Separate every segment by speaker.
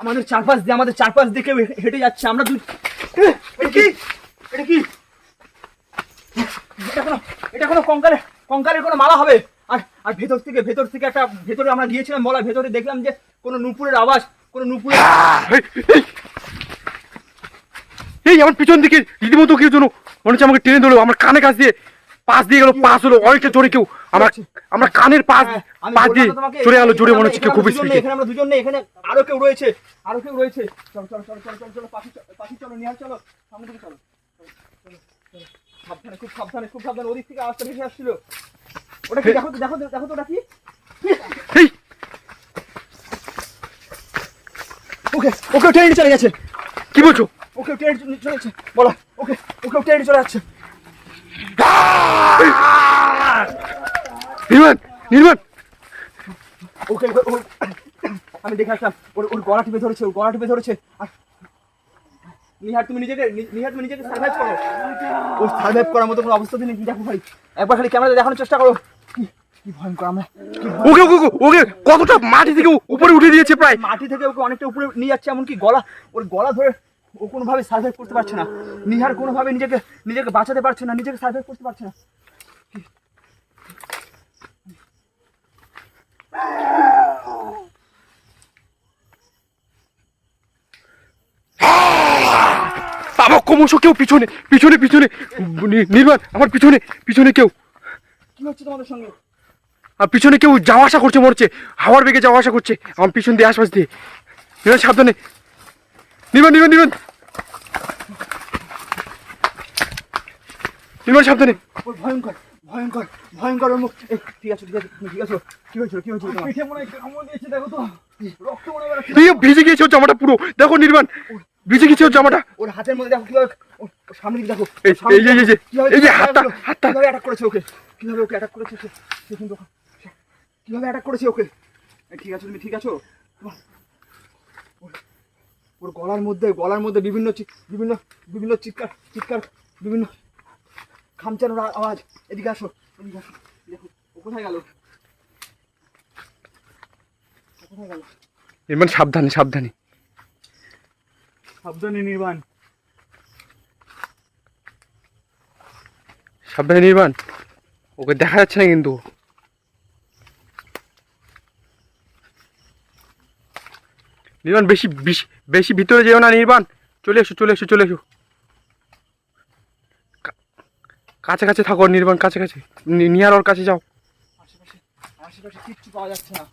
Speaker 1: আমাদের চারপাশ দিয়ে আমাদের চারপাশ দিয়ে হেঁটে যাচ্ছে আমরা দুই কি? কঙ্কালের কোনো মালা হবে? আর আর ভেতর থেকে ভেতর থেকে একটা ভেতরে আমরা গিয়েছিলাম বলা ভেতরে দেখলাম যে কোনো নুপুরের আওয়াজ কোনো নুপুরের
Speaker 2: এই, আমার পিছন দিকে রীতিমতো কেউ যেন মনে হচ্ছে আমাকে টেনে ধরলো আমার কানে কাছ দিয়ে। পাশ দিয়ে গেল পাশ হলো। অনেকটা জোরে কেউ আমার আমার কানের পাশ
Speaker 1: হ্যাঁ,
Speaker 2: পাশ দিয়ে চলে গেল জোরে মনে হচ্ছে কেউ
Speaker 1: এখানে
Speaker 2: খুব
Speaker 1: আমরা দুজন নেই,
Speaker 2: স্পিডে
Speaker 1: এখানে আমরা দুজন এখানে আরও কেউ রয়েছে আরও কেউ রয়েছে। চলো চলো চলো চলো চলো চলো পাখি চলো পাখি চলো নিহার চলো সামনে দিকে চলো। চলো, চলো, চলো। সাবধানে খুব সাবধানে খুব সাবধানে ওদিক থেকে আওয়াজটা ভেসে আসছিল। ওটা কি দেখো দেখো তো দেখো তো ওটা কি? ওকে ওকে ট্রেন চলে গেছে।
Speaker 2: কি বলছো?
Speaker 1: ওকে ট্রেন চলে যাচ্ছে বলো ওকে ওকে ট্রেন চলে যাচ্ছে।
Speaker 2: নির্মাণ
Speaker 1: ওকে আমি দেখে আসলাম। ওর ওর গলা টিপে ধরেছে ওর গলা টিপে ধরেছে। আর নিহার তুমি নিজেকে নিহার তুমি নিজেকে সার্ভাইভ করো। ও সার্ভাইভ করার মতো কোনো অবস্থা দেখো ভাই। একবার খালি ক্যামেরা দেখানোর চেষ্টা করো। কি ভয়ঙ্কর আমরা।
Speaker 2: ওকে ওকে ওকে, ওকে কতটা মাটি থেকে উপরে উঠে দিয়েছে প্রায়।
Speaker 1: মাটি থেকে ওকে অনেকটা উপরে নিয়ে যাচ্ছে এমনকি গলা ওর গলা ধরে ও কোনোভাবে সার্ভাইভ করতে পারছে না। নিহার কোনোভাবে নিজেকে নিজেকে বাঁচাতে পারছে না নিজেকে সার্ভাইভ করতে পারছে না।
Speaker 2: আমার ক্রমশ কেউ পিছনে পিছনে পিছনে নি- নির্মাণ আমার পিছনে পিছনে কেউ।
Speaker 1: কি হচ্ছে তোমাদের সঙ্গে?
Speaker 2: আর পিছনে কেউ যাওয়া আসা করছে মরছে হাওয়ার বেগে যাওয়া আসা করছে আমার পিছন দিয়ে আশপাশ দিয়ে। সাবধানে। নির্মাণ নির্মাণ নির্মাণ নির্মাণ সাবধানে।
Speaker 1: ওর ভয়ঙ্কর ভয়ঙ্কর ভয়ঙ্কর মুখ ঠিক আছে ঠিক আছে তুমি ঠিক আছো? কি হয়েছিল কি হয়েছিল
Speaker 3: পিঠে মনে কামড় দিয়েছে দেখো তো। রক্ত মনে হয় বেরোচ্ছে।
Speaker 2: এই ভিজে গিয়েছে ওর জামাটা পুরো। দেখো নির্মাণ। ভিজে গিয়েছে ওর জামাটা।
Speaker 1: ওর হাতের মধ্যে দেখো কীভাবে সামনে দিকে দেখো।
Speaker 2: এই- এই এই এই যে হাতটা- হাতটা।
Speaker 1: কীভাবে অ্যাটাক করেছে ওকে? কীভাবে ওকে অ্যাটাক করেছে সে- কিন্তু ওকে- সে- কীভাবে অ্যাটাক করেছে ওকে? ঠিক আছে তুমি ঠিক আছো? ওর- গলার মধ্যে গলার মধ্যে বিভিন্ন বিভিন্ন বিভিন্ন চিৎকার চিৎকার বিভিন্ন খামচানোর আওয়াজ। এদিকে আসো এদিকে আসো দেখো ও কোথায় গেল? কোথায় গেল?
Speaker 2: নির্মাণ সাবধানে সাবধানে।
Speaker 3: সাবধানে নির্মাণ
Speaker 2: সাবধানে নির্মাণ ওকে দেখা যাচ্ছে না কিন্তু। নির্বাণ বেশি বেশি বেশি ভিতরে যেও না নির্বাণ চলে এসো চলে এসো চলে এসো। কাছে কাছে থাকো নির্বাণ কাছে কাছে নিয়ার ওর কাছে যাও।
Speaker 1: আশেপাশে আশেপাশে পাওয়া যাচ্ছে না।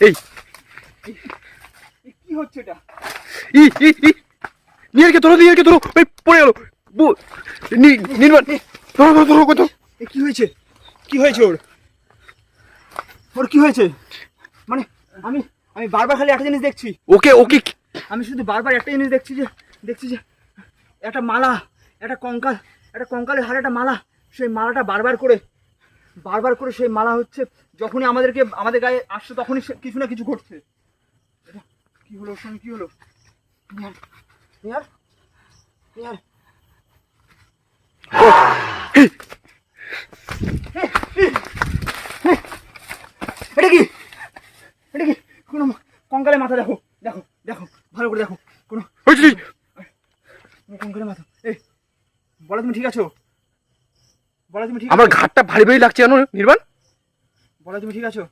Speaker 2: এই।
Speaker 1: কি হচ্ছে এটা?
Speaker 2: ই ই ই। নিয়ারকে ধরো নিয়ারকে ধরো। ওই পড়ে গেল। নির্বাণ ধরো ধরো ধরো কত
Speaker 1: কি হয়েছে? কি হয়েছে ওর? ওর কি হয়েছে? মানে আমি আমি বারবার খালি একটা জিনিস দেখছি।
Speaker 2: ওকে ওকে
Speaker 1: আমি শুধু বারবার একটা জিনিস দেখছি যে দেখছি যে একটা মালা একটা কঙ্কাল একটা কঙ্কালের হারে একটা মালা সেই মালাটা বারবার করে বারবার করে সেই মালা হচ্ছে যখনই আমাদেরকে আমাদের গায়ে আসছে তখনই সে- কিছু না কিছু ঘটছে। কি হলো সঙ্গে কি হলো? নিহার নিহার নিহার এটা কি এটা কি কোনো কঙ্কালের মাথা দেখো দেখো দেখো ভালো করে দেখো কোনো মাথা? এই বলো তুমি ঠিক আছো? বলো তুমি ঠিক
Speaker 2: আমার ঘাটটা ভারী ভারী লাগছে জানো নির্বাণ?
Speaker 1: বলো তুমি ঠিক আছো?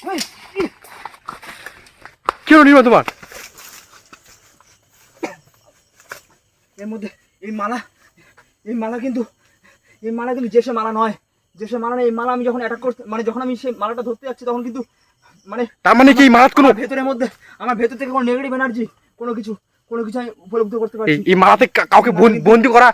Speaker 1: এই, এই,
Speaker 2: কি হলো নির্বাণ তোমার?
Speaker 1: এর মধ্যে এই মালা এই মালা কিন্তু এই মালা কিন্তু যে সে মালা নয়। যে সে মালা নয় এই মালা আমি যখন অ্যাটাক করতে মানে যখন আমি সেই মালাটা ধরতে যাচ্ছি তখন কিন্তু মানে
Speaker 2: তার মানে কি এই মালাত কোনো
Speaker 1: ভেতরের মধ্যে আমার ভেতর থেকে কোনো নেগেটিভ এনার্জি কোনো কিছু কোনো কিছু আমি উপলব্ধ করতে পারছি।
Speaker 2: এই মালাতে কাউকে বন- বন্দি করা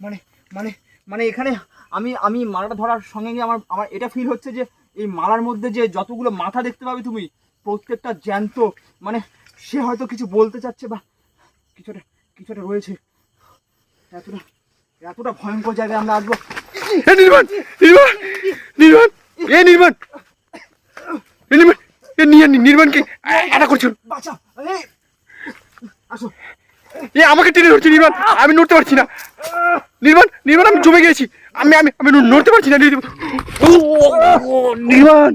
Speaker 1: মানে মানে মানে এখানে আমি আমি মালাটা ধরার সঙ্গে গিয়ে আমার আমার এটা ফিল হচ্ছে যে এই মালার মধ্যে যে যতগুলো মাথা দেখতে পাবে তুমি প্রত্যেকটা জ্যান্ত মানে সে হয়তো কিছু বলতে চাচ্ছে বা কিছুটা কিছুটা রয়েছে। এতটা এতটা ভয়ঙ্কর জায়গায় আমরা আসব।
Speaker 2: এ নিয়ে এটা
Speaker 1: এই। আসো।
Speaker 2: আমাকে টেনে ধরছে নির্বাণ। আমি নড়তে পারছি না। নির্বাণ নির্মাণ আমি জমে গেছি আমি আমি আমি নড়তে পারছি না নির্মাণ